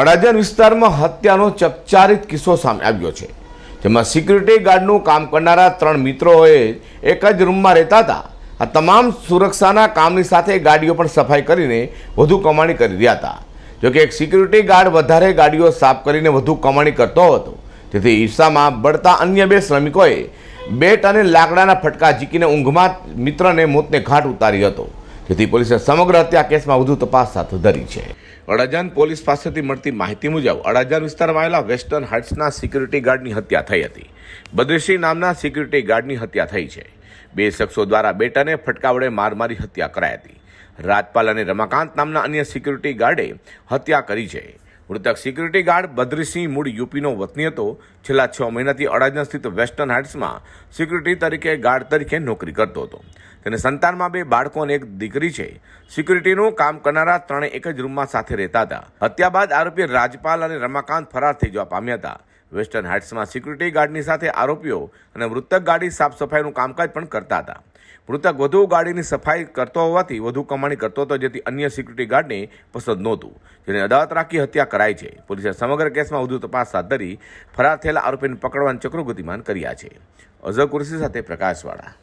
અડાજણ વિસ્તારમાં હત્યાનો ચકચારિત કિસ્સો સામે આવ્યો છે. જેમાં સિક્યુરિટી ગાર્ડનું કામ કરનારા ત્રણ મિત્રોએ એક જ રૂમમાં રહેતા હતા. આ તમામ સુરક્ષાના કામની સાથે ગાડીઓ પણ સફાઈ કરીને વધુ કમાણી કરી રહ્યા હતા. જોકે એક સિક્યુરિટી ગાર્ડ વધારે ગાડીઓ સાફ કરીને વધુ કમાણી કરતો હતો. તેથી ઈર્ષામાં બળતા અન્ય બે શ્રમિકોએ બેટ અને લાકડાના ફટકા ઝીકીને ઊંઘમાં મિત્રને મોતને ઘાટ ઉતારી હતો. જેથી પોલીસે સમગ્ર હત્યા કેસમાં વધુ તપાસ હાથ ધરી છે. અડાજાન પોલીસ પાસેથી મળતી માહિતી મુજબ અડાજાન વિસ્તારમાં આવેલા વેસ્ટર્ન હાઇટ્સના સિક્યુરિટી ગાર્ડની હત્યા થઈ હતી. બદ્રીસિંહ નામના સિક્યુરિટી ગાર્ડની હત્યા થઈ છે. બે શખ્સો દ્વારા બેટાને ફટકા વડે માર મારી હત્યા કરાઈ હતી. રાજપાલ અને રમાકાંત નામના અન્ય સિક્યુરિટી ગાર્ડે હત્યા કરી છે. મૃતક સિક્યુરિટી ગાર્ડ બદ્રીસિંહ મૂળ યુપીનો વતની હતો. છેલ્લા છ મહિનાથી અડાજણ સ્થિત વેસ્ટર્ન હાઇટ્સમાં સિક્યુરિટી તરીકે ગાર્ડ તરીકે નોકરી કરતો હતો. તેને સંતાનમાં બે બાળકો અને એક દીકરી છે. સિક્યુરિટીનું કામ કરનારા ત્રણે એક જ રૂમમાં સાથે રહેતા હતા. હત્યા બાદ આરોપી રાજપાલ અને રમાકાંત ફરાર થઈ જવા પામ્યા હતા. વેસ્ટર્ન હાઇટ્સમાં સિક્યુરિટી ગાર્ડની સાથે આરોપીઓ અને મૃતક ગાડી સાફ સફાઈનું કામકાજ પણ કરતા હતા. મૃતક વધુ ગાડીની સફાઈ કરતો હોવાથી વધુ કમાણી કરતો હતો, જેથી અન્ય સિક્યુરિટી ગાર્ડને પસંદ નહોતું. જેને અદાવત રાખી હત્યા કરાઈ છે. પોલીસે સમગ્ર કેસમાં વધુ તપાસ હાથ ધરી ફરાર થયેલા આરોપીને પકડવાની ચક્રો ગતિમાન કર્યા છે. અઝર કુરસી સાથે પ્રકાશવાળા.